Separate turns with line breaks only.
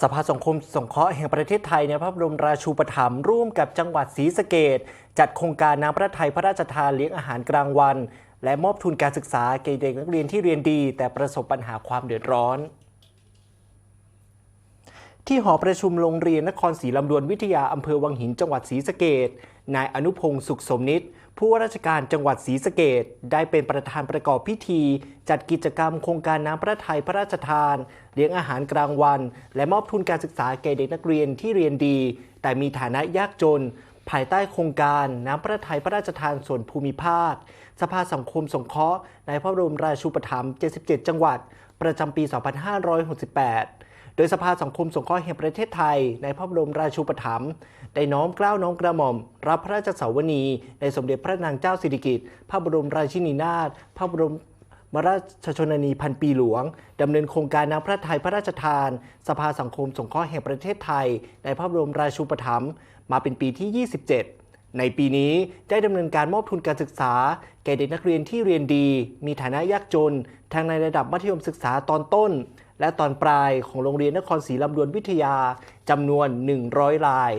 สภาสังคมสงเคราะห์แห่งประเทศไทยในพระบรมราชูปถัมภ์ร่วมกับจังหวัดศรีสะเกดจัดโครงการน้ำพระทัยพระราชทานเลี้ยงอาหารกลางวัน และมอบทุนการศึกษาแก่เด็กนักเรียนที่เรียนดี แต่ประสบปัญหาความเดือดร้อน ที่หอประชุมโรงเรียนนครศรีลำดวนวิทยาอำเภอวังหินจังหวัดศรีสะเกดนายอนุพงศ์สุขสมนิตผู้ว่าราชการจังหวัดศรีสะเกดได้เป็นประธานประกอบพิธี จัดกิจกรรมโครงการน้ำพระทัยพระราชทาน เลี้ยงอาหารกลางวัน และมอบทุนการศึกษาแก่เด็กนักเรียนที่เรียนดี แต่มีฐานะยากจน ภายใต้โครงการน้ำพระทัยพระราชทานส่วนภูมิภาค สภาสังคมสงเคราะห์ในพระบรมราชูปถัมภ์77 จังหวัด ประจำปี 2568 โดยสภาสังคมสงเคราะห์แห่งประเทศไทย ในพระบรมราชูปถัมภ์ได้น้อมเกล้าน้อมกระหม่อม รับพระราชสาวนี ในสมเด็จพระนางเจ้าสิริกิติ์พระบรมราชินีนาถพระบรมราชชนนีพันปีหลวง ดำเนินโครงการน้ำพระทัยพระราชทาน สภาสังคมสงเคราะห์แห่งประเทศไทย ในพระบรมราชูปถัมภ์มาเป็นปีที่ 27 ในปีนี้ได้ดำเนินการมอบทุนการศึกษา แก่เด็กนักเรียนที่เรียนดี มีฐานะยากจน ทั้งในระดับมัธยมศึกษาตอนต้น และตอนปลายของโรงเรียนนครศรีลำดวนวิทยาจำนวน 100ราย